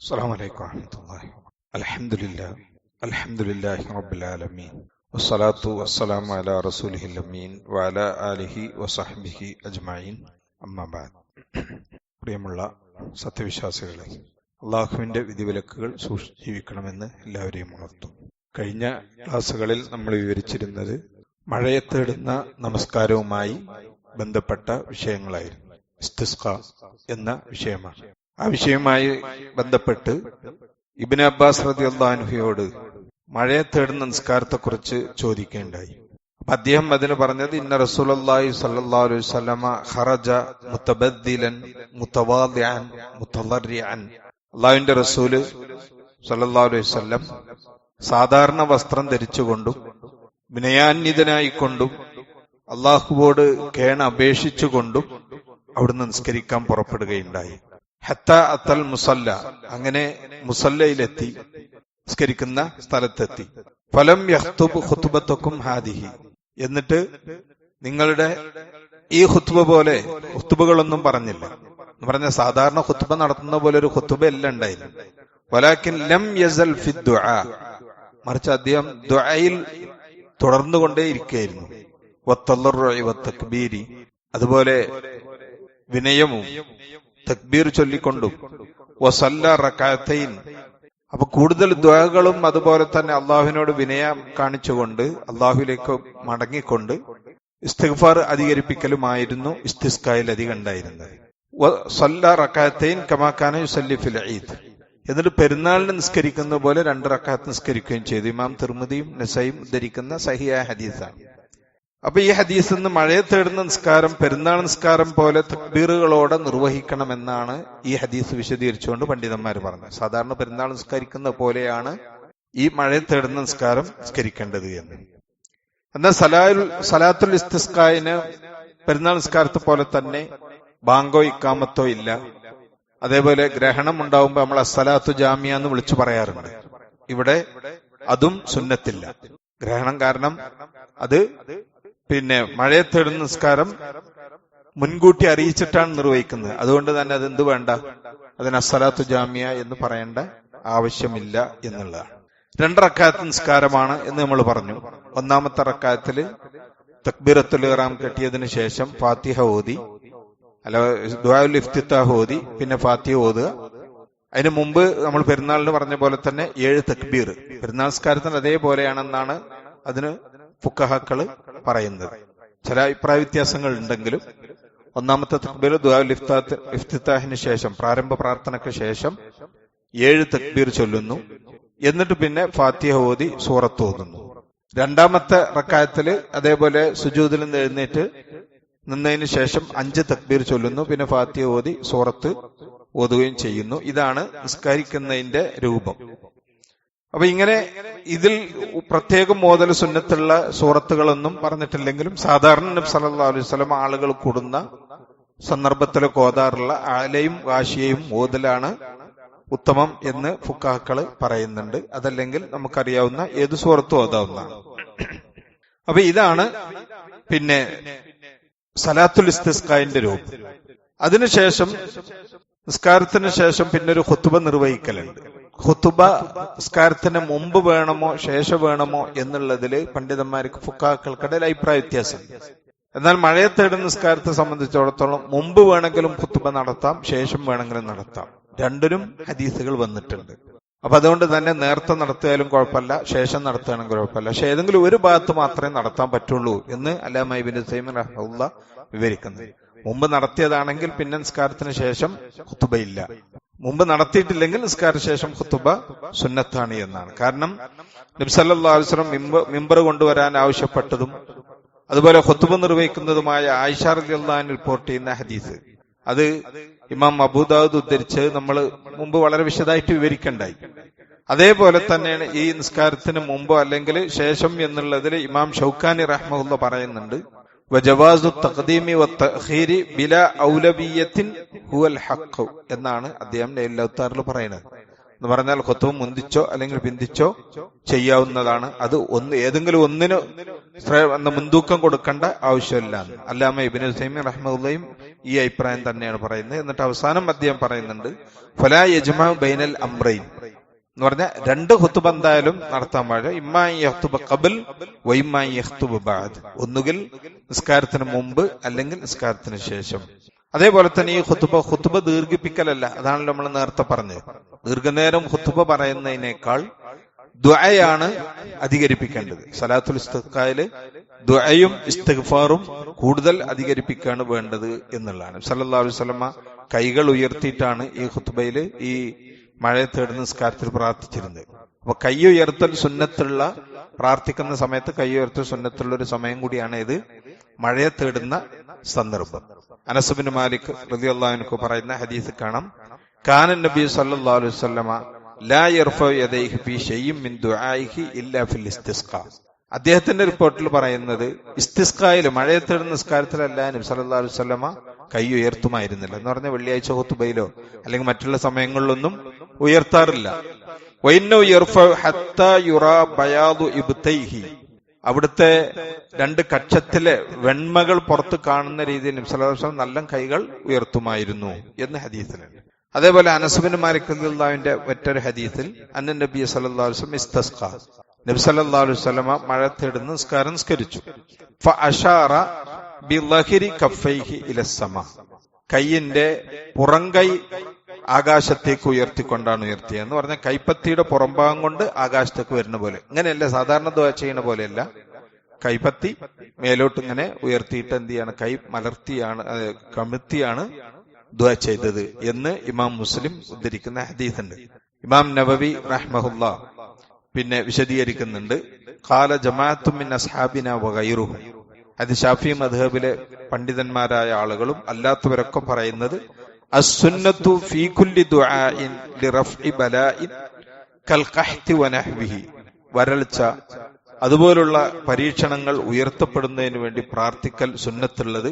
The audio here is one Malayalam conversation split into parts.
السلام عليكم ورحمة الله الحمد لله الحمد لله رب العالمين والصلاة والسلام على رسوله الأمين وعلى آله وصحبه أجمعين أما بعد പ്രിയമുള്ള സത്യവിശ്വാസികളെ അള്ളാഹുവിന്റെ വിധിവിലക്കുകൾ സൂക്ഷിച്ച് ജീവിക്കണമെന്ന് എല്ലാവരെയും ഉണർത്തും കഴിഞ്ഞ ക്ലാസ്സുകളിൽ നമ്മൾ വിവരിച്ചിരുന്നത് മഴയെ തേടുന്ന നമസ്കാരവുമായി ബന്ധപ്പെട്ട വിഷയങ്ങളായിരുന്നു ഇസ്തിസ്ക എന്ന വിഷയമാണ് ആ വിഷയവുമായി ബന്ധപ്പെട്ട് ഇബിൻ അബ്ബാസ് റതി അള്ളാഹുഹയോട് മഴയെ തേടുന്ന നിസ്കാരത്തെക്കുറിച്ച് ചോദിക്കേണ്ടായി. അപ്പൊ അദ്ദേഹം അതിന് പറഞ്ഞത് ഇന്ന റസൂലി സല്ലാ അലൈഹി സ്വലമ ഹറജ മുത്തബദ്ദിലൻ അള്ളാഹുവിന്റെ റസൂൽ സല്ലാ അലൈഹി സാധാരണ വസ്ത്രം ധരിച്ചുകൊണ്ടും വിനയാന്വിതനായിക്കൊണ്ടും അള്ളാഹുവോട് കേണ അപേക്ഷിച്ചുകൊണ്ടും അവിടുന്ന് നിസ്കരിക്കാൻ പുറപ്പെടുകയുണ്ടായി. ഹത്ത അത്തൽ മുസല്ല. അങ്ങനെ മുസല്ലയിലെത്തി നിസ്കരിക്കുന്ന സ്ഥലത്തെത്തി. ഫലം യഹ്തുബ് ഹുത്തുബത്തൊക്കും ഹാദിഹി. എന്നിട്ട് നിങ്ങളുടെ ഈ ഹുത്തുബ പോലെ ഹുത്തുബകളൊന്നും പറഞ്ഞില്ല. എന്ന് പറഞ്ഞ സാധാരണ ഹുത്തുബ നടത്തുന്ന പോലെ ഒരു ഹുത്തുബ എല്ലാം ഉണ്ടായിരുന്നു വലാക്കിൻ ലം യസൽ മറിച്ച് അദ്ദേഹം ദുആയിൽ തുടർന്നുകൊണ്ടേ ഇരിക്കുകയായിരുന്നു. തക്ബീരി അതുപോലെ വിനയവും തക്ബീർ ചൊല്ലിക്കൊണ്ടും. വസല്ല റക്കാത്തൈൻ അപ്പൊ കൂടുതൽ ദ്വകളും അതുപോലെ തന്നെ അള്ളാഹുവിനോട് വിനയം കാണിച്ചുകൊണ്ട് അള്ളാഹുവിലേക്ക് മടങ്ങിക്കൊണ്ട് ഇസ്തിഗ്ഫാർ അധികരിപ്പിക്കലുമായിരുന്നു ഇസ്തിസ്കായിൽ അധികം ഉണ്ടായിരുന്നത് സല്ല എന്നിട്ട് പെരുന്നാളിന് നിസ്കരിക്കുന്ന പോലെ രണ്ട് റക്കാത്ത് നിസ്കരിക്കുകയും ചെയ്തു. ഇമാം തിർമുദിയും നസയും ഉദ്ധരിക്കുന്ന സഹിയായ ഹദീസാണ്. അപ്പൊ ഈ ഹദീസ് നിന്ന് മഴയെ തേടുന്ന നിസ്കാരം പെരുന്നാൾ നിസ്കാരം പോലെ തക്ബീറുകളോടെ നിർവഹിക്കണമെന്നാണ് ഈ ഹദീസ് വിശദീകരിച്ചുകൊണ്ട് പണ്ഡിതന്മാർ പറഞ്ഞത്. സാധാരണ പെരുന്നാൾ നിസ്കരിക്കുന്ന പോലെയാണ് ഈ മഴയെ തേടുന്ന നിസ്കാരം നിസ്കരിക്കേണ്ടത് എന്ന്. എന്നാൽ സലാൽ സലാത്തുൽ ഇസ്തിസ്കായിന് പെരുന്നാൾ നിസ്കാരത്തെ പോലെ തന്നെ ബാങ്കോ ഇക്കാമത്തോ ഇല്ല. അതേപോലെ ഗ്രഹണം ഉണ്ടാവുമ്പോൾ നമ്മൾ അസലാത്തു ജാമ്യ എന്ന് വിളിച്ചു പറയാറുണ്ട്. ഇവിടെ അതും സുന്നത്തില്ല. ഗ്രഹണം കാരണം അത് പിന്നെ മഴയെ തേടുന്ന നിസ്കാരം മുൻകൂട്ടി അറിയിച്ചിട്ടാണ് നിർവഹിക്കുന്നത്. അതുകൊണ്ട് തന്നെ അത് എന്ത് വേണ്ട? അതിന് അസലാത്തു ജാമ്യ എന്ന് പറയേണ്ട ആവശ്യമില്ല എന്നുള്ളതാണ്. രണ്ടറക്കാത്ത് നിസ്കാരമാണ് എന്ന് നമ്മൾ പറഞ്ഞു. ഒന്നാമത്തെ റക്കായത്തിൽ തക്ബീറത്തുൽ ഇറാം കെട്ടിയതിന് ശേഷം ഫാത്തിഹ ഓതി അല്ല ദുആഉൽ ഇഫ്തിത്താഹ് ഓതി പിന്നെ ഫാത്തിഹ ഓതുക. അതിനു മുമ്പ് നമ്മൾ പെരുന്നാളിന് പറഞ്ഞ പോലെ തന്നെ ഏഴ് തക്ബീർ. പെരുന്നാൾ നിസ്കാരത്തിന് അതേപോലെയാണെന്നാണ് അതിന് ഫുക്കഹാക്കൾ പറയുന്നത്. ചില അഭിപ്രായ വ്യത്യാസങ്ങൾ ഉണ്ടെങ്കിലും ഒന്നാമത്തെ തക്ബീർ ദുആഉൽ ഇഫ്തിത്താഹിന് ശേഷം പ്രാരംഭ പ്രാർത്ഥനയ്ക്ക് ശേഷം ഏഴ് തക്ബീർ ചൊല്ലുന്നു. എന്നിട്ട് പിന്നെ ഫാത്തിഹ ഓതി സൂറത്ത് ഓതുന്നു. രണ്ടാമത്തെ റക്കായത്തിൽ അതേപോലെ സുജൂദിൽ നിന്ന് എഴുന്നേറ്റ് നിന്നതിന് ശേഷം അഞ്ച് തക്ബീർ ചൊല്ലുന്നു. പിന്നെ ഫാത്തിഹ ഓതി സൂറത്ത് ഓതുകയും ചെയ്യുന്നു. ഇതാണ് നിസ്കരിക്കുന്നതിന്റെ രൂപം. അപ്പൊ ഇങ്ങനെ ഇതിൽ പ്രത്യേകം മോതൽ സുന്നത്തുള്ള സൂറത്തുകളൊന്നും പറഞ്ഞിട്ടില്ലെങ്കിലും സാധാരണ നബി സല്ലല്ലാഹു അലൈഹി വസല്ലം ആളുകൾ കൂടുന്ന സന്ദർഭത്തിലെ ഓതാറുള്ള ആലയും വാശിയയും മോദലാണ് ഉത്തമം എന്ന് ഫുക്കാക്കൾ പറയുന്നുണ്ട്. അതല്ലെങ്കിൽ നമുക്കറിയാവുന്ന ഏത് സൂറത്തും ഓതാവുന്നതാണ് അപ്പൊ ഇതാണ് പിന്നെ സലാത്തുൽ ഇസ്തിസ്കായിന്റെ രൂപം. അതിനുശേഷം നിസ്കാരത്തിന് ശേഷം പിന്നെ ഒരു ഹുത്തുബ നിർവഹിക്കലുണ്ട്. ഹുത്തുബ നിസ്കാരത്തിന് മുമ്പ് വേണമോ ശേഷം വേണമോ എന്നുള്ളതിൽ പണ്ഡിതന്മാർക്ക് ഫുക്കാക്കൾക്കിടയിൽ അഭിപ്രായ വ്യത്യാസം. എന്നാൽ മഴയെ തേടുന്ന നിസ്കാരത്തെ സംബന്ധിച്ചിടത്തോളം മുമ്പ് വേണമെങ്കിലും ഖുത്തുബ നടത്താം ശേഷം വേണമെങ്കിലും നടത്താം. രണ്ടിനും ഹദീസുകൾ വന്നിട്ടുണ്ട്. അപ്പൊ അതുകൊണ്ട് തന്നെ നേരത്തെ നടത്തിയാലും കുഴപ്പമില്ല ശേഷം നടത്തുകയാണെങ്കിൽ കുഴപ്പമില്ല. പക്ഷെ ഏതെങ്കിലും ഒരു ഭാഗത്ത് മാത്രമേ നടത്താൻ പറ്റുള്ളൂ എന്ന് സൈമിൻ റഹ്മുല്ല വിവരിക്കുന്നത് മുമ്പ് നടത്തിയതാണെങ്കിൽ പിന്നെ നിസ്കാരത്തിന് ശേഷം ഹുത്തുബയില്ല മുമ്പ് നടത്തിയിട്ടില്ലെങ്കിൽ നിസ്കാര ശേഷം ഹുത്തുബ സുന്നത്താണ് എന്നാണ്. കാരണം നബ്സല്ലാസ്ലം മിമ്പർ കൊണ്ടുവരാൻ ആവശ്യപ്പെട്ടതും അതുപോലെ ഖുത്തുബ നിർവഹിക്കുന്നതുമായ ആയിഷാർ റലിയല്ലാൻ റിപ്പോർട്ട് ചെയ്യുന്ന ഹദീസ്. അത് ഇമാം അബൂദാദ് ഉദ്ധരിച്ച് നമ്മൾ മുമ്പ് വളരെ വിശദമായിട്ട് വിവരിക്കണ്ടായി. അതേപോലെ തന്നെയാണ് ഈ നിസ്കാരത്തിന് മുമ്പോ അല്ലെങ്കിൽ ശേഷം എന്നുള്ളതിൽ ഇമാം ഷൗക്കാനി റഹ്മുല്ല പറയുന്നുണ്ട്. വജവാസു തഖദീമി വത്തഖീരി ബില ഔലബിയത്തിൻ ഹുവൽ ഹഖ് എന്നാണ് അദ്ദേഹം ലൈലൗത്താറിൽ പറയുന്നത്. എന്ന് പറഞ്ഞാൽ കൊത്തവ് മുന്തിച്ചോ അല്ലെങ്കിൽ പിന്തിച്ചോ ചെയ്യാവുന്നതാണ്. അത് ഒന്ന് ഏതെങ്കിലും ഒന്നിന് മുൻതൂക്കം കൊടുക്കേണ്ട ആവശ്യമില്ല. അല്ലാമ ഇബിൻ സൈമി റഹ്മുല്ലയും ഈ അഭിപ്രായം തന്നെയാണ് പറയുന്നത്. എന്നിട്ട് അവസാനം അദ്ദേഹം പറയുന്നുണ്ട് ഫലാ യജ്മാ ബൈനൽ അംറൈൻ. എന്ന് പറഞ്ഞാൽ രണ്ട് ഹുത്തുബ എന്തായാലും നടത്താൻ പാടില്ല. ഇമ്മായി യഹ്തുബ കബിൽ വൈമായി യഹ്തുബ ബാദ് ഒന്നുകിൽ നിസ്കാരത്തിന് മുമ്പ് അല്ലെങ്കിൽ നിസ്കാരത്തിന് ശേഷം. അതേപോലെ തന്നെ ഈ ഹുത്തുബ ഹുത്തുബ ദീർഘിപ്പിക്കലല്ല. അതാണല്ലോ നമ്മൾ നേരത്തെ പറഞ്ഞത്. ദീർഘനേരം ഹുത്തുബ പറയുന്നതിനേക്കാൾ ദ്വയാണ് അധികരിപ്പിക്കേണ്ടത്. സലാത്തുൽ ഇസ്തഖായിൽ ദ്വയും ഇസ്തിഗ്ഫാറും കൂടുതൽ അധികരിപ്പിക്കുകയാണ് വേണ്ടത് എന്നുള്ളതാണ്. സല്ലല്ലാഹു അലൈഹി വസല്ലമ കൈകൾ ഉയർത്തിയിട്ടാണ് ഈ ഹുത്തുബയിൽ ഈ മഴയെ തേടുന്ന നിസ്കാരത്തിൽ പ്രാർത്ഥിച്ചിരുന്നത് അപ്പൊ കൈ ഉയർത്തൽ സുന്നത്തുള്ള പ്രാർത്ഥിക്കുന്ന സമയത്ത് കൈ സുന്നത്തുള്ള ഒരു സമയം കൂടിയാണ് ഇത് മഴയെ തേടുന്ന സന്ദർഭം. അനസുബിൻ മാലിക് റതി അള്ളാഹുനക്ക് പറയുന്ന ഹദീസ് കാണാം. കാനൻ നബി അദ്ദേഹത്തിന്റെ റിപ്പോർട്ടിൽ പറയുന്നത് ഇസ്തിസ്കായിൽ മഴയെ തേടുന്ന നിസ്കാരത്തിലല്ല നബി സല്ലാ അലൈഹി വസല്ലമ കൈ ഉയർത്തുമായിരുന്നില്ല എന്ന് പറഞ്ഞ വെള്ളിയാഴ്ച ഹുത്തുബയിലോ അല്ലെങ്കിൽ മറ്റുള്ള സമയങ്ങളിലൊന്നും ഉയർത്താറില്ല. അവിടുത്തെ രണ്ട് കക്ഷത്തിലെ വെണ്മകൾ പുറത്ത് കാണുന്ന രീതിയിൽ വസല്ലം നല്ല കൈകൾ ഉയർത്തുമായിരുന്നു എന്ന് ഹദീസിലുണ്ട്. അതേപോലെ അനസുബിൻ മാലിക് മറ്റൊരു ഹദീസിൽ അന്ന നബി വസല്ലം ഇസ്തസ്ഖ. നബി അലൈഹി മഴ തേടുന്ന നിസ്കാരം നിസ്കരിച്ചു. ബിളഹിരി കഫൈഹി ഇലസമ കൈയിന്റെ പുറംകൈ ആകാശത്തേക്ക് ഉയർത്തിക്കൊണ്ടാണ് ഉയർത്തിയത് എന്ന് പറഞ്ഞാൽ കൈപ്പത്തിയുടെ പുറംഭാഗം കൊണ്ട് ആകാശത്തേക്ക് വരുന്ന പോലെ. ഇങ്ങനെയല്ല സാധാരണ ദ്വാ ചെയ്യുന്ന പോലെയല്ല. കൈപ്പത്തി മേലോട്ട് ഇങ്ങനെ ഉയർത്തിയിട്ട് എന്ത് ചെയ്യാണ്? കൈ മലർത്തിയാണ് കമിത്തിയാണ് ദ്വാ ചെയ്തത് എന്ന് ഇമാം മുസ്ലിം ഉദ്ധരിക്കുന്ന ഹദീസ് ഉണ്ട് ഇമാം നബവി റഹ്മഹുല്ല പിന്നെ വിശദീകരിക്കുന്നുണ്ട്. കാല ജമാഅത്തും അസ്ഹാബിന വഗൈറുഹും അത് ഷാഫി മധബിലെ പണ്ഡിതന്മാരായ ആളുകളും അല്ലാത്തവരൊക്കെ പറയുന്നത് ദുആഇൻ ലിറഫ്ഇ കൽഖഹ്തി വരൾച്ച അതുപോലുള്ള പരീക്ഷണങ്ങൾ ഉയർത്തപ്പെടുന്നതിന് വേണ്ടി പ്രാർത്ഥിക്കൽ സുന്നത്തുള്ളത്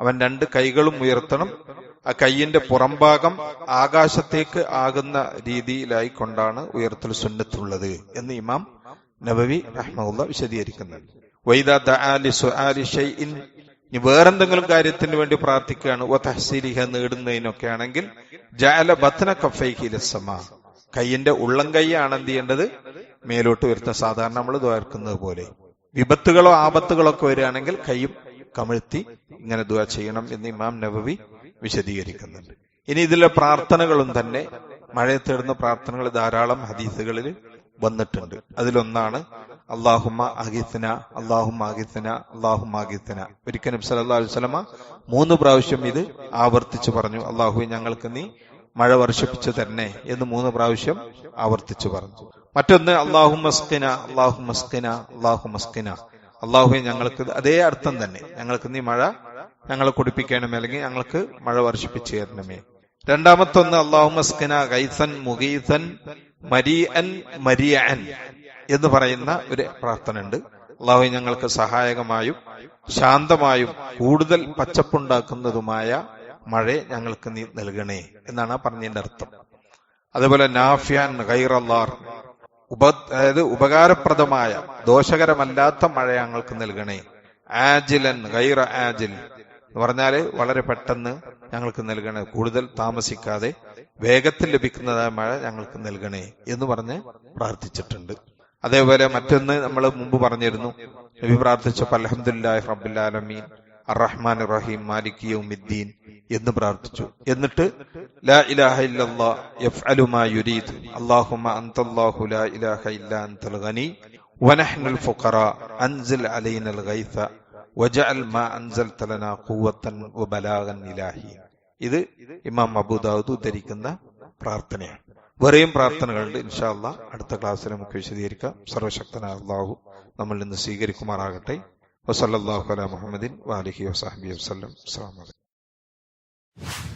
അവൻ രണ്ട് കൈകളും ഉയർത്തണം ആ കയ്യിന്റെ പുറംഭാഗം ആകാശത്തേക്ക് ആകുന്ന രീതിയിലായി കൊണ്ടാണ് ഉയർത്തൽ സുന്നത്തുള്ളത് എന്ന് ഇമാം നബവി സുആലി ഷൈഇൻ ഇനി വേറെന്തെങ്കിലും കാര്യത്തിന് വേണ്ടി പ്രാർത്ഥിക്കുകയാണ് ഓ തഹസീലിഹ നേടുന്നതിനൊക്കെ ആണെങ്കിൽ ജാല കഫൈഹി ലസ്സമാ കൈയിന്റെ ഉള്ളം കൈയാണ് എന്ത് ചെയ്യേണ്ടത്? മേലോട്ട് ഉയർത്താൻ സാധാരണ നമ്മൾ ദ്വാർക്കുന്നത് പോലെ. വിപത്തുകളോ ആപത്തുകളോ ഒക്കെ വരികയാണെങ്കിൽ കൈയും കമിഴ്ത്തി ഇങ്ങനെ ദുആ ചെയ്യണം എന്ന് ഇമാം നബവി വിശദീകരിക്കുന്നുണ്ട്. ഇനി ഇതിലെ പ്രാർത്ഥനകളും തന്നെ മഴയെ തേടുന്ന പ്രാർത്ഥനകൾ ധാരാളം ഹദീസുകളിൽ വന്നിട്ടുണ്ട്. അതിലൊന്നാണ് അള്ളാഹുമ്മ അഹിത്തന അള്ളാഹു അഹിത്തന അള്ളാഹു അഹിത്തന ഒരിക്കൽ നബി സല്ലല്ലാഹു അലൈഹി വസല്ലമ മൂന്ന് പ്രാവശ്യം ഇത് ആവർത്തിച്ചു പറഞ്ഞു അള്ളാഹു ഞങ്ങൾക്ക് നീ മഴ വർഷിപ്പിച്ചു തന്നെ എന്ന് മൂന്ന് പ്രാവശ്യം ആവർത്തിച്ചു പറഞ്ഞു. മറ്റൊന്ന് അള്ളാഹു മസ്കിന അള്ളാഹു മസ്കിന അള്ളാഹു മസ്കിന അള്ളാഹു ഞങ്ങൾക്ക് അതേ അർത്ഥം തന്നെ. ഞങ്ങൾക്ക് നീ മഴ ഞങ്ങളെ കുടിപ്പിക്കണമേ അല്ലെങ്കിൽ ഞങ്ങൾക്ക് മഴ വർഷിപ്പിച്ചു തരണമേ. രണ്ടാമത്തൊന്ന് അള്ളാഹു മസ്കിന ഗൈസൻ മുഗീസൻ മരിയൻ മരിയൻ എന്ന് പറയുന്ന ഒരു പ്രാർത്ഥന ഉണ്ട് അള്ളാഹു ഞങ്ങൾക്ക് സഹായകമായും ശാന്തമായും കൂടുതൽ പച്ചപ്പുണ്ടാക്കുന്നതുമായ മഴ ഞങ്ങൾക്ക് നീ നൽകണേ എന്നാണ് ആ പറഞ്ഞതിന്റെ അർത്ഥം. അതുപോലെ നാഫിയാൻ ഗൈറല്ലാർ ഉപ അതായത് ഉപകാരപ്രദമായ ദോഷകരമല്ലാത്ത മഴ ഞങ്ങൾക്ക് നൽകണേ. ആജിലൻ ഗൈറ ആജിൽ. എന്ന് പറഞ്ഞാൽ വളരെ പെട്ടെന്ന് ഞങ്ങൾക്ക് നൽകണേ. കൂടുതൽ താമസിക്കാതെ വേഗത്തിൽ ലഭിക്കുന്നതായ മഴ ഞങ്ങൾക്ക് നൽകണേ എന്ന് പറഞ്ഞ് പ്രാർത്ഥിച്ചിട്ടുണ്ട്. അതേപോലെ മറ്റൊന്ന് നമ്മൾ മുമ്പ് പറഞ്ഞിരുന്നു. നബി പ്രാർത്ഥിച്ചപ്പോൾ അലഹമുല്ലാഹി റബ്ബുലാലമീൻ അറഹ്മാൻ റഹീം മാലിക് യൗമിദ്ദീൻ എന്ന് പ്രാർത്ഥിച്ചു. എന്നിട്ട് ലാ ഇലാഹ യഫ്അലു മാ അല്ലാഹുമ്മ അൻതല്ലാഹു ലാ ഇലാഹ ഇല്ല അൻതൽ ഗനി വനഹ്നുൽ അൻസിൽ ഇത് ഇമാം അബൂദാവൂദ് ഉദ്ധരിക്കുന്ന പ്രാർത്ഥനയാണ്. വേറെയും പ്രാർത്ഥനകളുണ്ട്. ഇൻഷാ അല്ലാ അടുത്ത ക്ലാസ്സിൽ നമുക്ക് വിശദീകരിക്കാം. സർവശക്തനായ അള്ളാഹു ഇന്ന് സ്വീകരിക്കുമാറാകട്ടെ. വസല്ലാഹു അല മുഹമ്മദിൻ വാലിഹി വസാഹബി വസ്ലം അസ്സാം വലൈക്കും